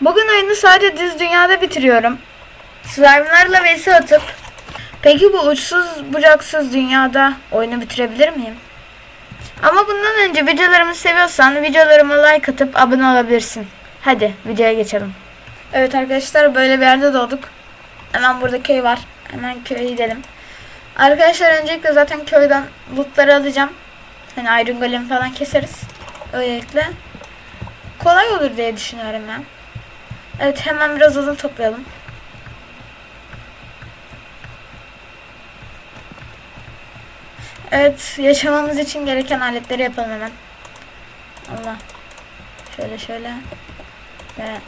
Bugün oyunu sadece düz dünyada bitiriyorum. Slime'larla vs atıp Peki bu uçsuz bucaksız dünyada oyunu bitirebilir miyim? Ama bundan önce videolarımı seviyorsan videolarıma like atıp abone olabilirsin. Hadi videoya geçelim. Evet arkadaşlar böyle bir yerde doğduk. Hemen burada köy var. Hemen köye gidelim. Arkadaşlar öncelikle zaten köyden lootları alacağım. Hani Iron Golem falan keseriz. Öylelikle kolay olur diye düşünüyorum ben. Evet hemen biraz odun toplayalım. Evet yaşamamız için gereken aletleri yapalım hemen. Allah. Şöyle şöyle. Ve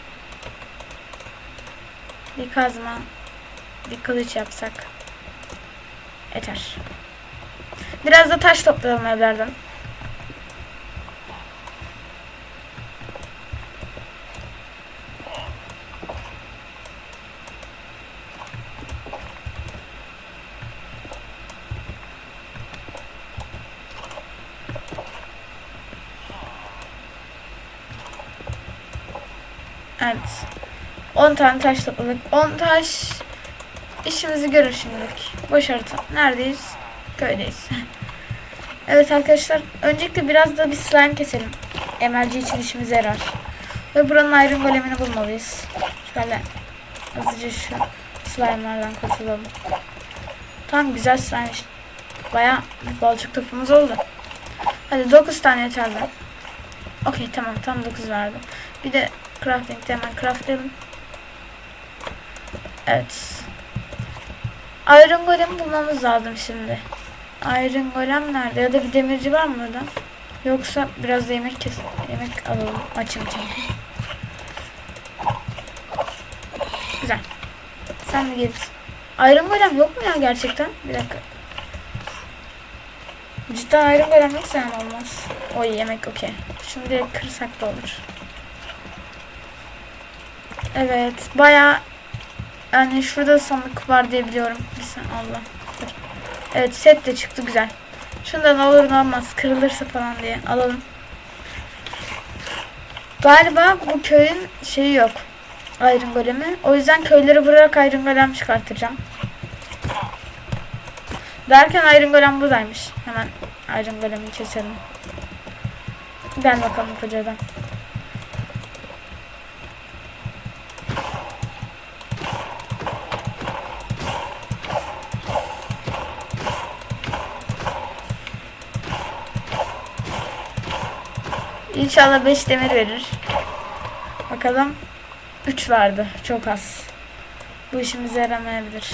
bir kazma, bir kılıç yapsak yeter. Biraz da taş toplayalım evlerden. Evet. 10 tane taş topladık. 10 taş işimizi görür şimdilik. Harita. Neredeyiz? Köydeyiz. evet arkadaşlar. Öncelikle biraz da bir slime keselim. MLG için işimize yarar. Ve buranın iron golemini bulmalıyız. Şöyle hızlıca şu slime'lardan kurtulalım. Tamam güzel slime işte. Baya balçık topumuz oldu. Hadi 9 tane yeterli. Okey tamam tam 9 verdi. Bir de crafting'de hemen craftlayalım. Evet. Iron Golem bulmamız lazım şimdi. Iron Golem nerede? Ya da bir demirci var mı burada? Yoksa biraz da yemek kes yemek alalım. Açım çünkü. Güzel. Sen de git. Iron Golem yok mu ya gerçekten? Bir dakika. Cidden Iron Golem yok sen olmaz. O yemek okey. Şunu direkt kırsak da olur. Evet baya yani şurada sandık var diye biliyorum. Bir sen Allah. Evet set de çıktı güzel. Şundan olur ne olmaz kırılırsa falan diye alalım. Galiba bu köyün şeyi yok. Iron golemi. O yüzden köyleri vurarak Iron golem çıkartacağım. Derken Iron golem buradaymış. Hemen Iron golemi keselim. Gel bakalım kocadan. İnşallah 5 demir verir. Bakalım. 3 vardı. Çok az. Bu işimize yaramayabilir.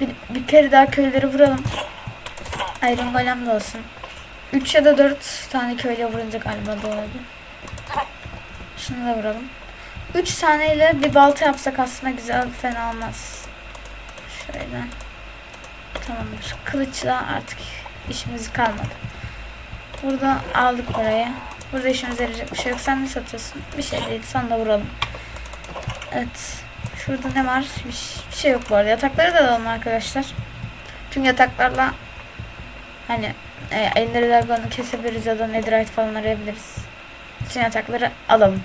Bir, bir kere daha köyleri vuralım. Iron Golem de olsun. 3 ya da 4 tane köyle vurunca galiba doğru. Şunu da vuralım. 3 taneyle bir balta yapsak aslında güzel fena olmaz. Şöyle. Tamamdır. Kılıçla artık işimiz kalmadı. Burada aldık parayı. Burada işimize yarayacak bir şey yok. Sen ne satıyorsun? Bir şey değil. Sana da vuralım. Evet. Şurada ne var? Bir, şey yok bu arada. Yatakları da alalım arkadaşlar. Çünkü yataklarla hani e, Ender Dragon'u kesebiliriz ya da Netherite falan arayabiliriz. Bütün yatakları alalım.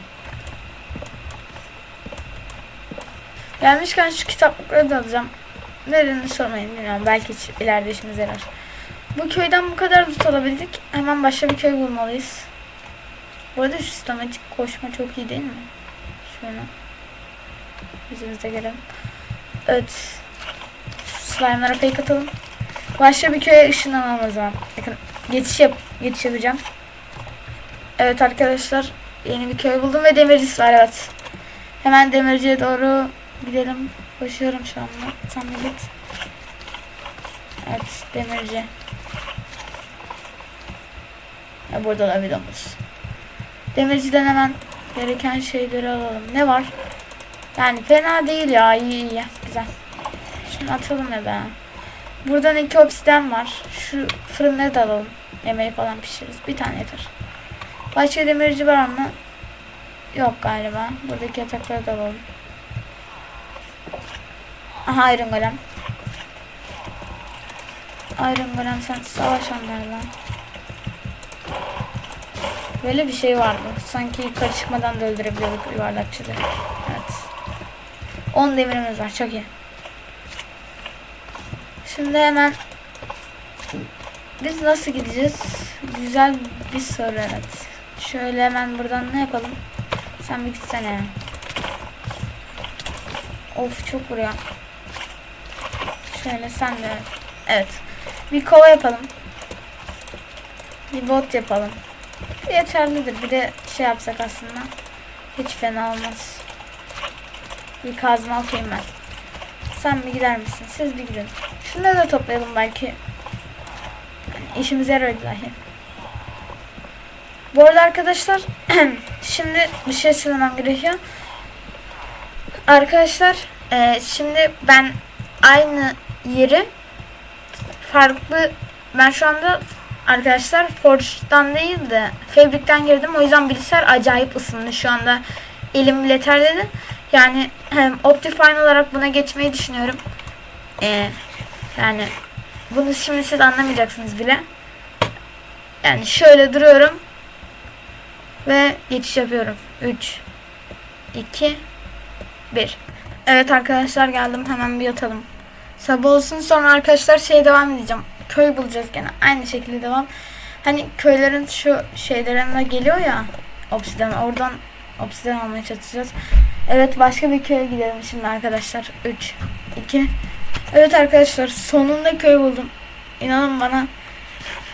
Gelmişken şu kitaplıkları da alacağım. Nedenini sormayın bilmiyorum. Belki ileride işimize yarar. Bu köyden bu kadar loot alabildik. Hemen başka bir köy bulmalıyız. Bu arada şu sistematik koşma çok iyi değil mi? Şöyle. Yüzümüze gelelim. Evet. Slime'lara fake atalım. Başka bir köye ışınlanalım o zaman. Bakın geçiş yap geçiş yapacağım. Evet arkadaşlar. Yeni bir köy buldum ve demircisi var evet. Hemen demirciye doğru gidelim. Koşuyorum şu anda. Sen de git. Evet demirci. Ya burada da videomuz. Demirciden hemen gereken şeyleri alalım. Ne var? Yani fena değil ya. iyi iyi. Güzel. Şunu atalım ya da. Buradan iki obsiden var. Şu fırınları da alalım. Yemeği falan pişiririz. Bir tane yeter. Başka demirci var mı? Yok galiba. Buradaki yatakları da alalım. Aha Iron Golem. Iron Golem sen savaş onlarla. Böyle bir şey vardı. Sanki yukarı çıkmadan da öldürebiliyorduk yuvarlakçıları. Evet. 10 demirimiz var. Çok iyi. Şimdi hemen biz nasıl gideceğiz? Güzel bir soru evet. Şöyle hemen buradan ne yapalım? Sen bir gitsene. Of çok vuruyor. Şöyle sen de. Evet. Bir kova yapalım. Bir bot yapalım. Yeterlidir. Bir de şey yapsak aslında. Hiç fena olmaz. Bir kazma okuyayım ben. Sen bir gider misin? Siz bir gidin. Şunları da toplayalım belki. Yani işimize yarar dahi. Bu arada arkadaşlar şimdi bir şey söylemem gerekiyor. Arkadaşlar e, şimdi ben aynı yeri farklı ben şu anda arkadaşlar Forge'dan değil de Fabric'ten girdim. O yüzden bilgisayar acayip ısındı şu anda. Elim bile terledi. Yani hem Optifine olarak buna geçmeyi düşünüyorum. Ee, yani bunu şimdi siz anlamayacaksınız bile. Yani şöyle duruyorum. Ve geçiş yapıyorum. 3 2 1 Evet arkadaşlar geldim. Hemen bir yatalım. Sabah olsun sonra arkadaşlar şeye devam edeceğim. Köy bulacağız gene. Aynı şekilde devam. Hani köylerin şu şeylerine geliyor ya. Obsidian. Oradan obsidian almaya çalışacağız. Evet başka bir köye gidelim şimdi arkadaşlar. 3 2 Evet arkadaşlar sonunda köy buldum. İnanın bana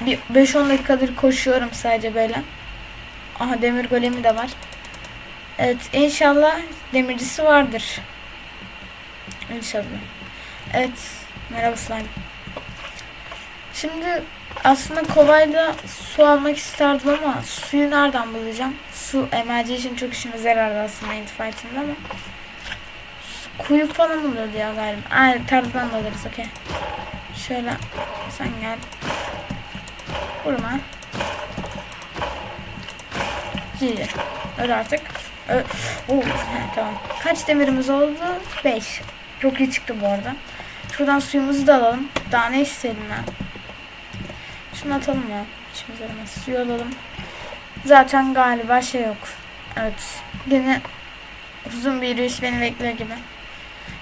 bir 5-10 dakikadır koşuyorum sadece böyle. Aha demir golemi de var. Evet inşallah demircisi vardır. İnşallah. Evet. Merhaba slime. Şimdi aslında kovayla su almak isterdim ama suyu nereden bulacağım? Su emerci için çok işimize yarardı aslında Intifight'ında ama kuyu falan oluyordu ya galiba. Ay tarladan da alırız okey. Şöyle sen gel. Vurma. Cici. Öl artık. Ö Oo, he, tamam. Kaç demirimiz oldu? 5. Çok iyi çıktı bu arada. Şuradan suyumuzu da alalım. Daha ne istedim ben? Şunu atalım ya. İçimize yaramaz. Suyu alalım. Zaten galiba şey yok. Evet. Yine uzun bir yürüyüş beni bekliyor gibi.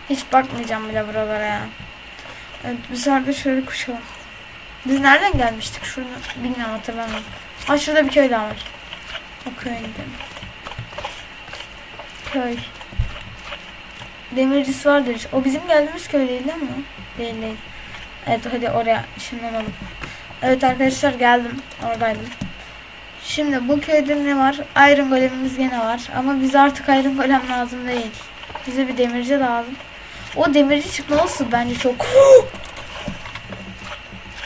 Hiç bakmayacağım bile buralara ya. Evet bu sefer de şöyle koşalım. Biz nereden gelmiştik? Şunu bilmiyorum hatırlamıyorum. Aa şurada bir köy daha var. O köye gidelim. Köy. Demircisi vardır. O bizim geldiğimiz köy değil değil mi? Değil değil. Evet hadi oraya ışınlanalım. Evet arkadaşlar geldim. Oradaydım. Şimdi bu köyde ne var? Iron golemimiz gene var. Ama bize artık iron golem lazım değil. Bize bir demirci lazım. O demirci çıkmalısı bence çok.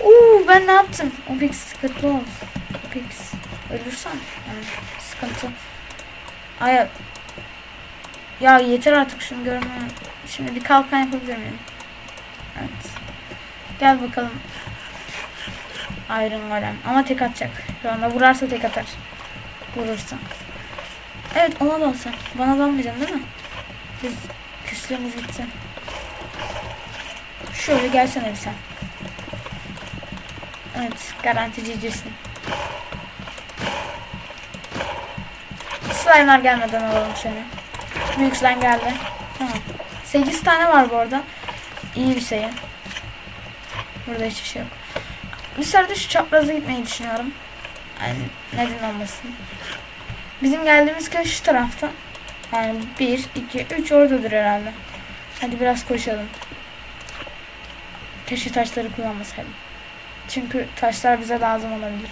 Uuu ben ne yaptım? O pek sıkıntı oldu. Pek ölürsen yani sıkıntı. Ay ya yeter artık şunu görmem. Şimdi bir kalkan yapabilir miyim? Evet. Gel bakalım. Iron Golem. Ama tek atacak. Şu anda vurarsa tek atar. Vurursa. Evet ona da olsa. Bana da almayacaksın değil mi? Biz küslüğümüz gitsin. Şöyle gelsene bir sen. Evet garanticicisin. Slime'lar gelmeden alalım seni. Büyük slime geldi. Tamam. 8 tane var bu arada. İyi bir sayı. Burada hiçbir şey yok. Bir sırada şu çapraza gitmeyi düşünüyorum. Yani neden olmasın. Bizim geldiğimiz köy şu tarafta. Yani 1, 2, 3 oradadır herhalde. Hadi biraz koşalım. Keşke taşları kullanmasaydım. Çünkü taşlar bize lazım olabilir.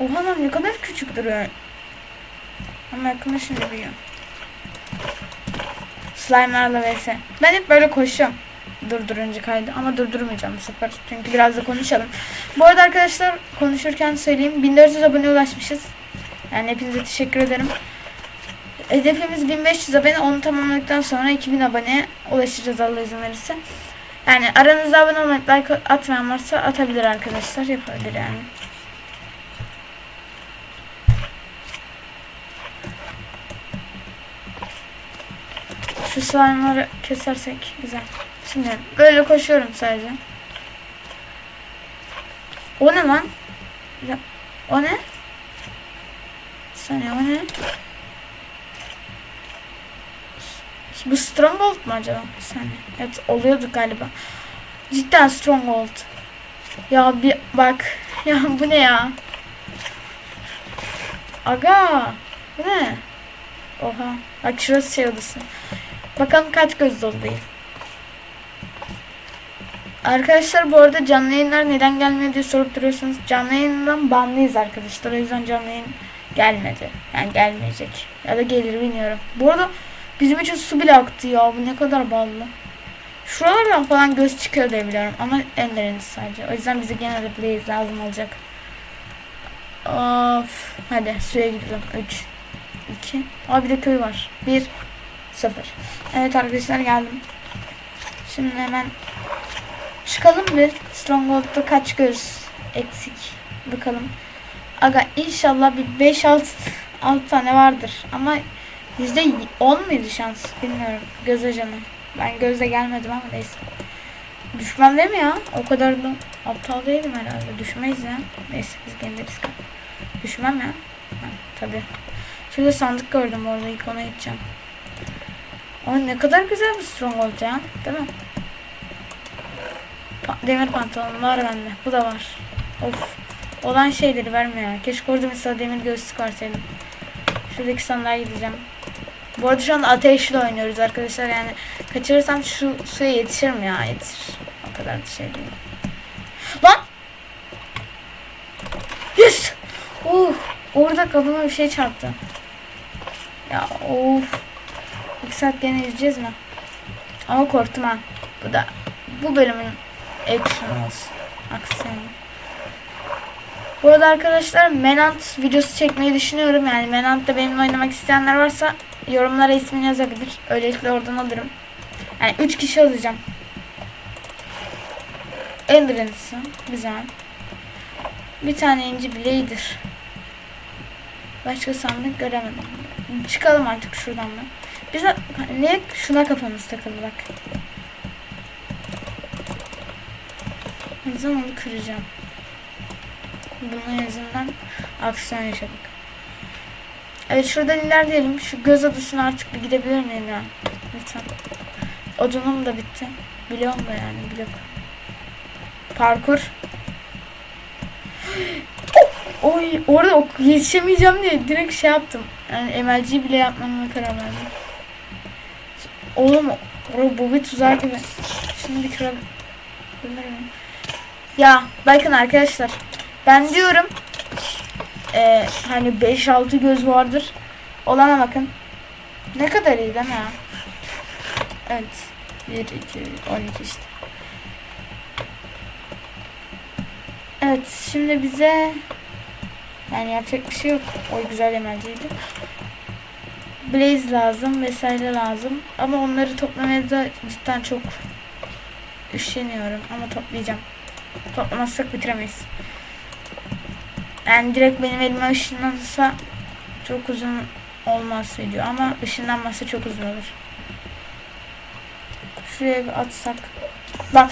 Oha lan ne kadar küçük duruyor. Ama yakında şimdi büyüyor. Slime'larla vs. Ben hep böyle koşuyorum. Durdurunca kaydı ama durdurmayacağım bu sefer. Çünkü biraz da konuşalım. Bu arada arkadaşlar konuşurken söyleyeyim. 1400 abone ulaşmışız. Yani hepinize teşekkür ederim. Hedefimiz 1500 abone. Onu tamamladıktan sonra 2000 aboneye ulaşacağız Allah izin verirse. Yani aranızda abone olmayıp like atmayan varsa atabilir arkadaşlar. Yapabilir yani. Şu slime'ları kesersek güzel. Şimdi böyle koşuyorum sadece. O ne lan? O ne? Saniye o ne? Bu Stronghold mu acaba? Saniye. Evet oluyordu galiba. Cidden Stronghold. Ya bir bak. Ya bu ne ya? Aga. Bu ne? Oha. Bak şurası şey odası. Bakalım kaç göz dolu değil. Arkadaşlar bu arada canlı yayınlar neden gelmiyor diye sorup duruyorsunuz. Canlı yayından banlıyız arkadaşlar. O yüzden canlı yayın gelmedi. Yani gelmeyecek. Ya da gelir bilmiyorum. Bu arada bizim için su bile aktı ya. Bu ne kadar ballı. Şuralardan falan göz çıkıyor diye biliyorum. Ama en sadece. O yüzden bize gene de blaze lazım olacak. Of. Hadi suya gidelim. 3 2 Aa bir de köy var. 1 0 Evet arkadaşlar geldim. Şimdi hemen çıkalım bir. Stronghold'da kaç göz eksik. Bakalım. Aga inşallah bir 5-6 6 tane vardır. Ama %10 muydu şans? Bilmiyorum. Göz ajanı. Ben gözle gelmedim ama neyse. Düşmem değil mi ya? O kadar da aptal değilim herhalde. Düşmeyiz ya. Neyse biz risk Düşmem ya. Ha, tabii. Şurada sandık gördüm orada ilk ona gideceğim. Ama ne kadar güzel bir stronghold ya. Değil mi? Demir pantolon var bende. Bu da var. Of. Olan şeyleri vermiyor ya. Keşke orada mesela demir göğüslük varsaydı. Şuradaki sandığa gideceğim. Bu arada şu an ateşle oynuyoruz arkadaşlar. Yani kaçırırsam şu suya yetişir mi ya? Yetişir. O kadar da şey değil. Lan! Yes! Uh, orada kafama bir şey çarptı. Ya of. İki saat gene yüzeceğiz mi? Ama korktum ha. Bu da bu bölümün action olsun. Aksiyon. Bu arada arkadaşlar Menant videosu çekmeyi düşünüyorum. Yani Menant'ta benimle oynamak isteyenler varsa yorumlara ismini yazabilir. Öylelikle oradan alırım. Yani 3 kişi alacağım. Ender'ınsı. Güzel. Bir tane inci blader. Başka sandık göremedim. Çıkalım artık şuradan da. Biz niye şuna kafamız takıldı bak. O yüzden onu kıracağım. Bunun yüzünden aksiyon yaşadık. Evet şuradan ilerleyelim. Şu göz adasına artık bir gidebilir miyim ya? Lütfen. Odunum da bitti. Biliyorum da yani blok. Parkur. Oy orada ok yetişemeyeceğim diye direkt şey yaptım. Yani emelciyi bile yapmama karar verdim. Oğlum bu bir tuzak gibi. Şimdi bir. Kırılırım. Ya bakın arkadaşlar. Ben diyorum eee, hani 5-6 göz vardır. Olana bakın. Ne kadar iyi değil mi? Evet. 1, 2, 12 işte. Evet şimdi bize yani yapacak bir şey yok. O güzel emelciydi. Blaze lazım vesaire lazım. Ama onları toplamaya da cidden çok üşeniyorum. Ama toplayacağım. Toplamazsak bitiremeyiz. Yani direkt benim elime ışınlanırsa çok uzun olmaz video ama ışınlanması çok uzun olur. Şuraya bir atsak. Bak.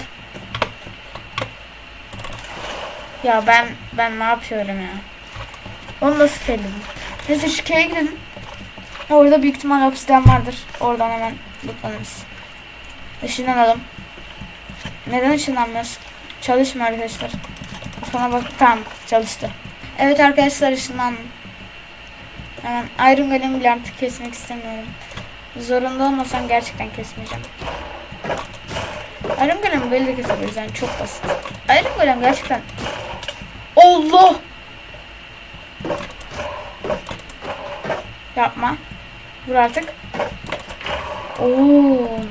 Ya ben ben ne yapıyorum ya? Onu nasıl felledim? Neyse şu köye gidelim. Orada büyük ihtimal obsidian vardır. Oradan hemen lootlanırız. Işınlanalım. Neden ışınlanmıyoruz? Çalışmıyor arkadaşlar. Sonra bak tamam çalıştı. Evet arkadaşlar ışınlandım. Hemen Iron Golem bile artık kesmek istemiyorum. Zorunda olmasam gerçekten kesmeyeceğim. Iron Golem böyle de kesebiliriz yani çok basit. Iron Golem gerçekten Allah! Yapma. Vur artık. Oo,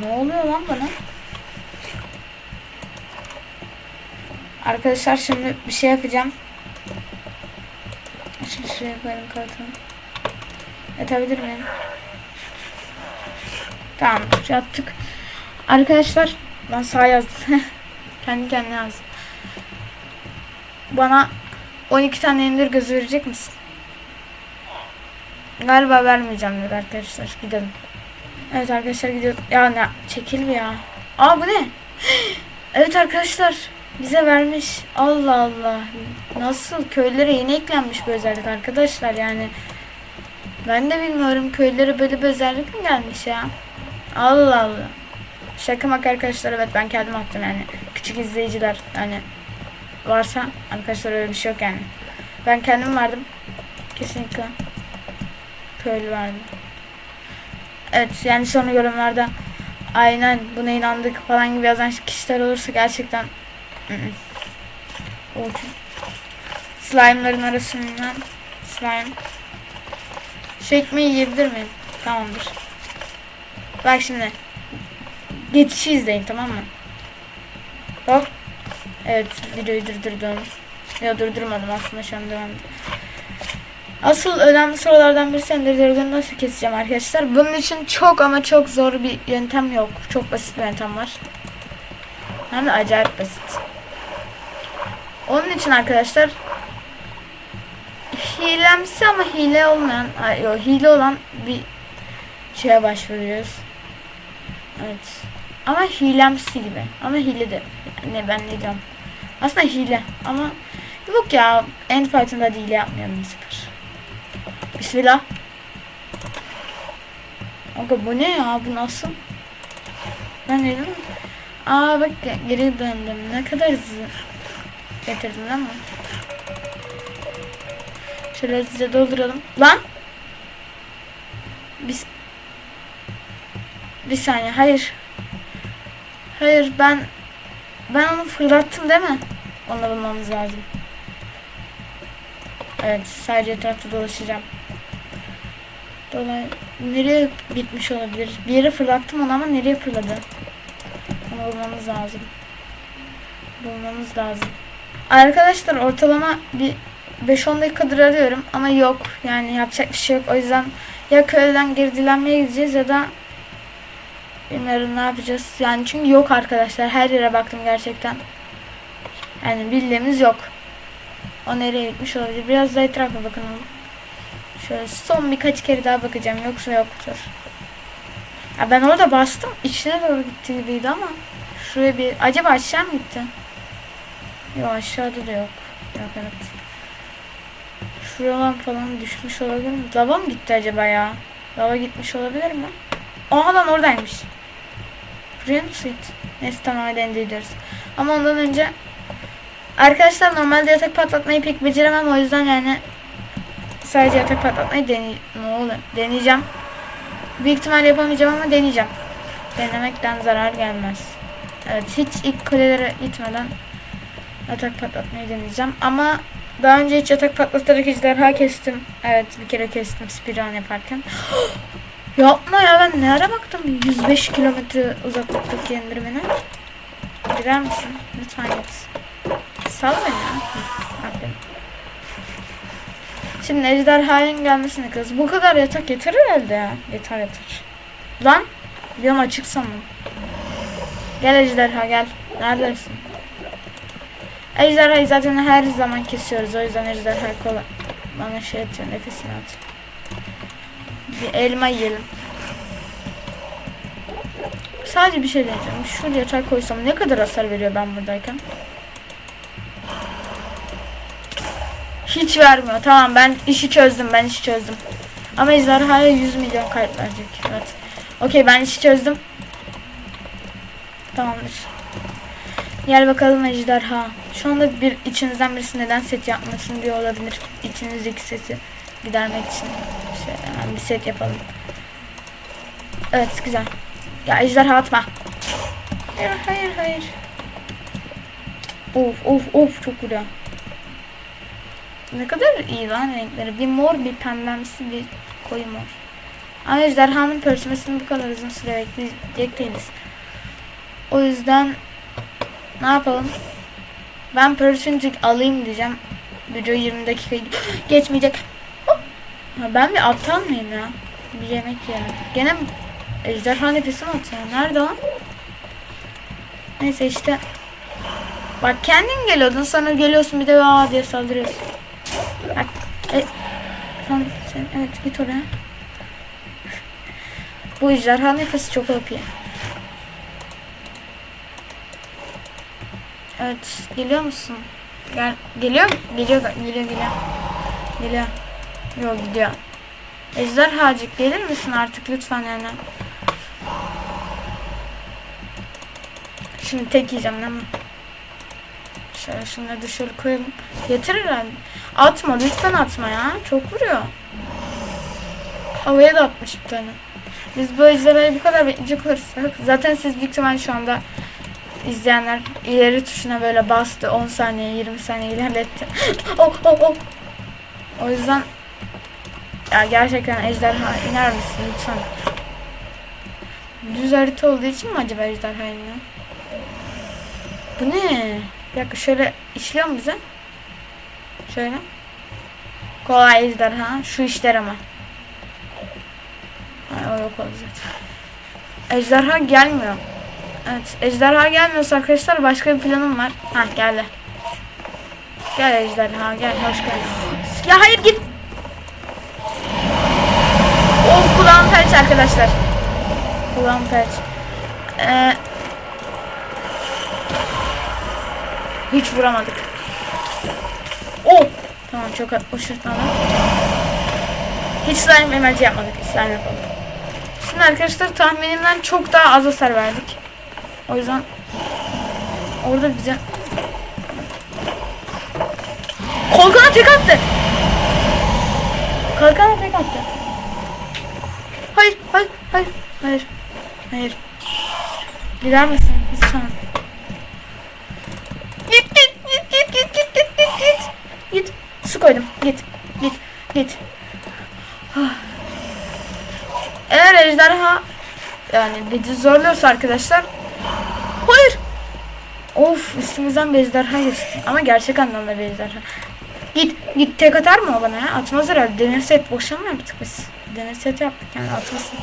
ne oluyor lan bana? Arkadaşlar şimdi bir şey yapacağım. Şimdi şuraya koyalım kartını. Yatabilir miyim? Tamam yattık. Arkadaşlar ben sağ yazdım. Kendi kendine yazdım. Bana 12 tane indir gözü verecek misin? Galiba vermeyeceğim dedi arkadaşlar. Gidelim. Evet arkadaşlar gidiyoruz. Ya ne? Çekil bir ya. Aa bu ne? Evet arkadaşlar. Bize vermiş. Allah Allah. Nasıl köylere yeni eklenmiş bu özellik arkadaşlar yani. Ben de bilmiyorum köylere böyle bir özellik mi gelmiş ya? Allah Allah. Şaka maka arkadaşlar evet ben kendim attım yani. Küçük izleyiciler yani varsa arkadaşlar öyle bir şey yok yani. Ben kendim verdim. Kesinlikle. Köylü verdim. Evet yani sonra yorumlarda aynen buna inandık falan gibi yazan kişiler olursa gerçekten ı-ı. o slime'ların arasından slime şu ekmeği yiyebilir miyim? Tamamdır. Bak şimdi geçişi izleyin tamam mı? Hop. Evet videoyu durdurdum. Ya durdurmadım aslında şu an devam. Asıl önemli sorulardan birisi Ender Dragon'u nasıl keseceğim arkadaşlar. Bunun için çok ama çok zor bir yöntem yok. Çok basit bir yöntem var. Hem de acayip basit. Onun için arkadaşlar hilemsi ama hile olmayan, ay, yok, hile olan bir şeye başvuruyoruz. Evet. Ama hilemsi gibi. Ama hile de. Ne ben ne diyorum. Aslında hile ama yok ya End Fight'ında hile yapmayalım bu sefer. Bismillah. Aga bu ne ya? Bu nasıl? Ben dedim. Aa bak ge- geri döndüm. Ne kadar hızlı getirdim değil mi? Şöyle hızlıca dolduralım. Lan! Biz bir saniye. Hayır. Hayır ben ben onu fırlattım değil mi? Onu bulmamız lazım. Evet sadece etrafta dolaşacağım. Dolay nereye gitmiş olabilir? Bir yere fırlattım onu ama nereye fırladı? Onu bulmamız lazım. Bulmamız lazım. Arkadaşlar ortalama bir 5-10 dakikadır arıyorum ama yok. Yani yapacak bir şey yok. O yüzden ya köyden geri dilenmeye gideceğiz ya da bilmiyorum ne yapacağız. Yani çünkü yok arkadaşlar. Her yere baktım gerçekten. Yani bildiğimiz yok. O nereye gitmiş olabilir? Biraz da etrafa bakalım. Şöyle son birkaç kere daha bakacağım. Yoksa yoktur. Ya ben orada bastım. İçine doğru gitti gibiydi ama. Şuraya bir... Acaba aşağı mı gitti? Yok aşağıda da yok. Yok evet. Şuradan falan düşmüş olabilir mi? Lava mı gitti acaba ya? Lava gitmiş olabilir mi? Aha lan oradaymış. Buraya gitti? Neyse tamam hadi ende gidiyoruz. Ama ondan önce Arkadaşlar normalde yatak patlatmayı pek beceremem o yüzden yani sadece yatak patlatmayı deney ne oluyor? deneyeceğim. Büyük ihtimal yapamayacağım ama deneyeceğim. Denemekten zarar gelmez. Evet hiç ilk kulelere gitmeden yatak patlatmayı deneyeceğim. Ama daha önce hiç yatak patlatarak ejderha kestim. Evet bir kere kestim spiral yaparken. Yapma ya ben ne ara baktım 105 kilometre uzaklıktaki endirmene. Girer misin? Lütfen git. Sal beni ya. Aferin. Şimdi ejderhanın gelmesini kız. Bu kadar yatak yeter herhalde ya. Yeter yeter. Lan. An açık sandım. Gel ejderha gel. Neredesin? Ejderhayı zaten her zaman kesiyoruz. O yüzden ejderha kolay. Bana şey atıyor. Nefesini at. Bir elma yiyelim. Sadece bir şey deneyeceğim. Şuraya yatak koysam ne kadar hasar veriyor ben buradayken? Hiç vermiyor. Tamam ben işi çözdüm. Ben işi çözdüm. Ama ejderhaya 100 milyon kayıp verecek. Evet. Okey ben işi çözdüm. Tamamdır. Gel bakalım ejderha. Şu anda bir içinizden birisi neden set yapmasın diyor olabilir. İçinizdeki sesi gidermek için. Şey, hemen bir set yapalım. Evet güzel. Ya ejderha atma. Hayır hayır hayır. Of of of çok güzel. Ne kadar iyi lan renkleri. Bir mor bir pembemsi bir koyu mor. Ama ejderhanın pörçmesini bu kadar uzun süre bekleyecek değiliz. O yüzden ne yapalım? Ben pörsüncük alayım diyeceğim. Video 20 dakika geçmeyecek. Ben bir aptal mıyım ya? Bir yemek ya. Gene? Ejderha nefesi mi atıyor? Nerede o? Neyse işte. Bak kendin geliyordun sonra geliyorsun bir de aa diye saldırıyorsun. Bak. E, sen, sen evet git oraya. Bu ejderha nefesi çok OP. Evet geliyor musun? Gel geliyor? Geliyor geliyor geliyor. Geliyor. Yok gidiyor. Ejderhacık gelir misin artık lütfen yani. Şimdi tek yiyeceğim değil mi? Şöyle şunları da şöyle koyalım. Yeter herhalde. Atma lütfen atma ya. Çok vuruyor. Havaya da atmış bir tane. Biz bu ejderhayı bu kadar bekleyecek olursak zaten siz büyük ihtimal şu anda izleyenler ileri tuşuna böyle bastı 10 saniye 20 saniye ilerletti. oh, oh, oh. O yüzden ya gerçekten ejderha iner misin lütfen? Düz harita olduğu için mi acaba ejderha iniyor? Bu ne? Bir dakika şöyle işliyor mu bize? Şöyle. Kolay ejderha. Şu işler ama. Ay, o yok zaten. Ejderha gelmiyor. Evet. Ejderha gelmiyorsa arkadaşlar başka bir planım var. Ha geldi. Gel ejderha gel. Hoş geldin. Ya hayır git. Of kulağım felç arkadaşlar. Kulağım felç. Ee, hiç vuramadık. Oh! Tamam çok uçurtmadım. Hiç slime emerci yapmadık. Slime yapalım. Şimdi arkadaşlar tahminimden çok daha az hasar verdik. O yüzden orada bize Kalkana tek attı. Kalkana tek attı. Hayır, hayır, hayır, hayır, hayır. Gider misin? Lütfen. Git, git, git, git, git, git, git, git, git. Git. Su koydum. Git, git, git. Ah. Eğer ejderha yani bizi zorluyorsa arkadaşlar. Of üstümüzden ejderha geçti. Ama gerçek anlamda ejderha. Git git tek atar mı o bana ya? Atmaz herhalde. Demir set boşuna mı yaptık biz? Demir set yaptık yani atmasın.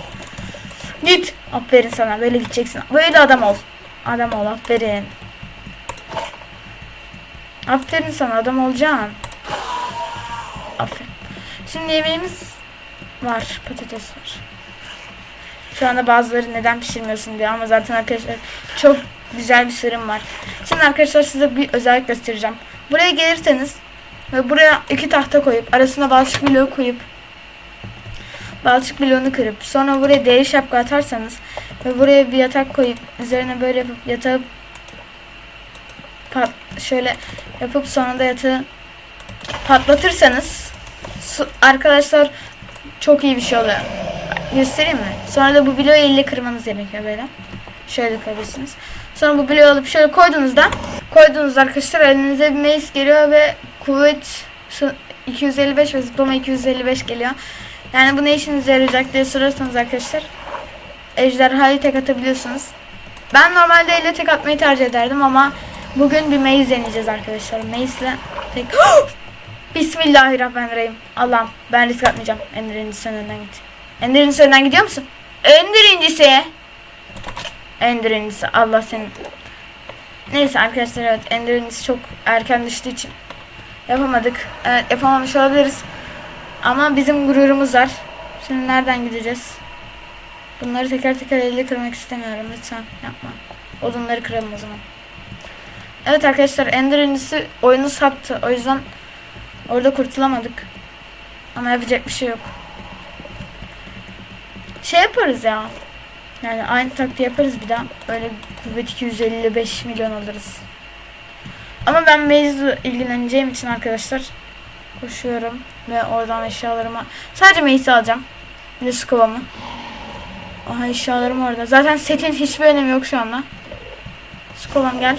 Git. Aferin sana böyle gideceksin. Böyle adam ol. Adam ol aferin. Aferin sana adam olacaksın. Aferin. Şimdi yemeğimiz var. Patates var. Şu anda bazıları neden pişirmiyorsun diyor ama zaten arkadaşlar çok güzel bir sırrım var. Şimdi arkadaşlar size bir özellik göstereceğim. Buraya gelirseniz ve buraya iki tahta koyup arasına balçık bloğu koyup balçık bloğunu kırıp sonra buraya deri şapka atarsanız ve buraya bir yatak koyup üzerine böyle yapıp yatağı pat, şöyle yapıp sonra da yatağı patlatırsanız arkadaşlar çok iyi bir şey oluyor. Göstereyim mi? Sonra da bu bloğu elle kırmanız gerekiyor böyle. Şöyle koyabilirsiniz. Sonra bu bloğu alıp şöyle koyduğunuzda koyduğunuzda arkadaşlar elinize bir mace geliyor ve kuvvet şu 255 ve zıplama 255 geliyor. Yani bu ne işinize yarayacak diye sorarsanız arkadaşlar ejderhayı tek atabiliyorsunuz. Ben normalde elle tek atmayı tercih ederdim ama bugün bir maze deneyeceğiz arkadaşlar. Maze ile tek... Bismillahirrahmanirrahim. Allah'ım ben risk atmayacağım. Ender incisi önden git. Ender incisi önden gidiyor musun? Ender incisi. İncisi Allah senin. Neyse arkadaşlar evet incisi çok erken düştüğü için yapamadık. Evet yapamamış olabiliriz. Ama bizim gururumuz var. Şimdi nereden gideceğiz? Bunları teker teker elle kırmak istemiyorum. Lütfen yapma. Odunları kıralım o zaman. Evet arkadaşlar Ender oyunu sattı. O yüzden orada kurtulamadık. Ama yapacak bir şey yok. Şey yaparız ya. Yani aynı taktiği yaparız bir daha. Öyle kuvvet 255 milyon alırız. Ama ben Maze'le ilgileneceğim için arkadaşlar koşuyorum ve oradan eşyalarıma sadece Maze'i alacağım. Bir de skovamı. Aha eşyalarım orada. Zaten setin hiçbir önemi yok şu anda. Skovam gel.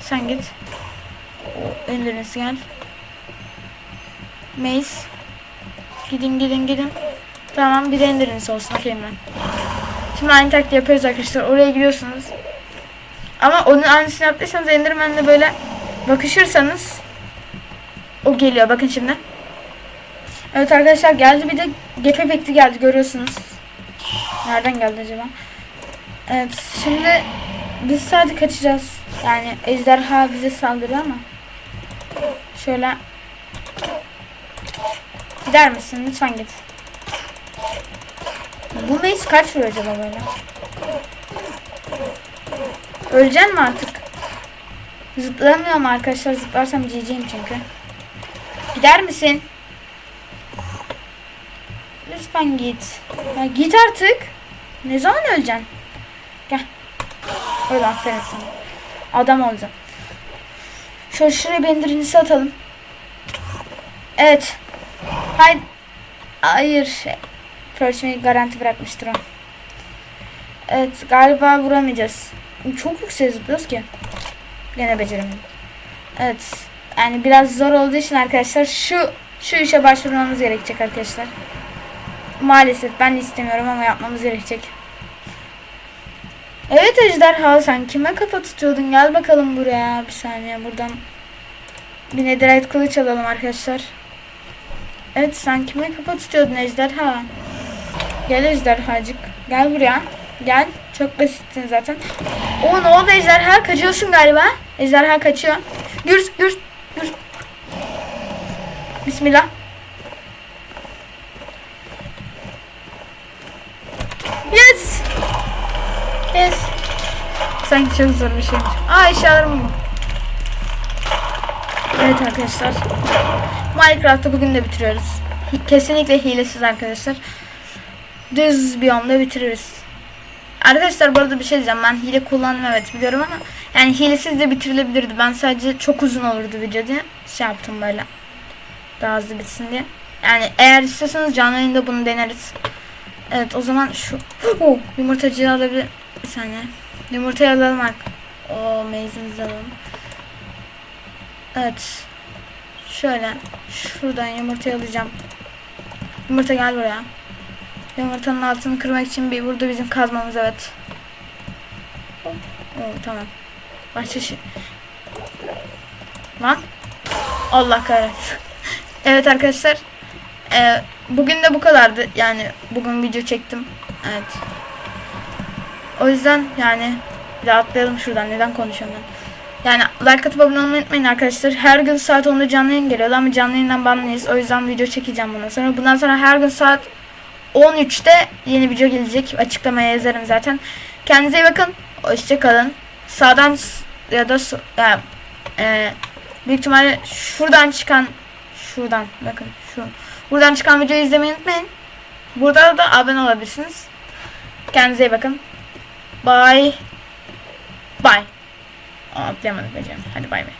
Sen git. Ender'iniz gel. Maze. Gidin gidin gidin. Tamam bir de Ender'iniz olsun. Okeyim. Şimdi aynı taktiği yapıyoruz arkadaşlar. Oraya gidiyorsunuz. Ama onun aynısını yaptıysanız Enderman'le böyle bakışırsanız o geliyor. Bakın şimdi. Evet arkadaşlar geldi bir de gap efekti geldi görüyorsunuz. Nereden geldi acaba? Evet şimdi biz sadece kaçacağız. Yani ejderha bize saldırıyor ama. Şöyle gider misin? Lütfen git. Bu mace kaç vuruyor acaba böyle? Öleceksin mi artık? Zıplamıyorum arkadaşlar. Zıplarsam GG'yim çünkü. Gider misin? Lütfen git. Ya git artık. Ne zaman öleceksin? Gel. Öyle aferin sana. Adam olacağım. Şöyle şuraya bendirinisi atalım. Evet. Hayır. Hayır. Perçmeyi garanti bırakmıştır o. Evet galiba vuramayacağız. Çok yüksek zıplıyoruz ki. Gene beceremedim. Evet. Yani biraz zor olduğu için arkadaşlar şu şu işe başvurmamız gerekecek arkadaşlar. Maalesef ben istemiyorum ama yapmamız gerekecek. Evet Ejderha sen kime kafa tutuyordun? Gel bakalım buraya. Bir saniye buradan. Bir netherite kılıç alalım arkadaşlar. Evet sen kime kafa tutuyordun Ejderha? Gel Ejderhacık. Gel buraya. Gel. Çok basitsin zaten. O ne oldu Ejderha? Kaçıyorsun galiba. Ejderha kaçıyor. Yürü yürü yürü. Bismillah. Yes. Yes. Sanki çok zor bir şeymiş. Aa eşyalarım bu. Evet arkadaşlar. Minecraft'ı bugün de bitiriyoruz. Kesinlikle hilesiz arkadaşlar. Düz biyomda bitiririz. Arkadaşlar bu arada bir şey diyeceğim. Ben hile kullandım evet biliyorum ama yani hilesiz de bitirilebilirdi. Ben sadece çok uzun olurdu video diye şey yaptım böyle. Daha hızlı bitsin diye. Yani eğer istiyorsanız canlı yayında bunu deneriz. Evet o zaman şu oh, yumurtacıyı alabilir. Bir saniye. Yumurtayı alalım artık. O meyzimizi alalım. Evet. Şöyle. Şuradan yumurtayı alacağım. Yumurta gel buraya. Yumurtanın altını kırmak için bir burada bizim kazmamız evet. Oo, tamam. Başka şey. Lan. Allah kahretsin. evet arkadaşlar. Ee, bugün de bu kadardı. Yani bugün video çektim. Evet. O yüzden yani bir de atlayalım şuradan. Neden konuşuyorum ben? Yani like atıp abone olmayı unutmayın arkadaşlar. Her gün saat 10'da canlı yayın geliyor ama canlı yayından banlıyız. O yüzden video çekeceğim bundan sonra. Bundan sonra her gün saat 13'te yeni video gelecek. Açıklamaya yazarım zaten. Kendinize iyi bakın. Hoşçakalın. Sağdan ya da so- ya, e, büyük ihtimalle şuradan çıkan şuradan bakın şu buradan çıkan videoyu izlemeyi unutmayın. Burada da abone olabilirsiniz. Kendinize iyi bakın. Bye. Bye. Aa, atlayamadık hocam. Hadi bay bay.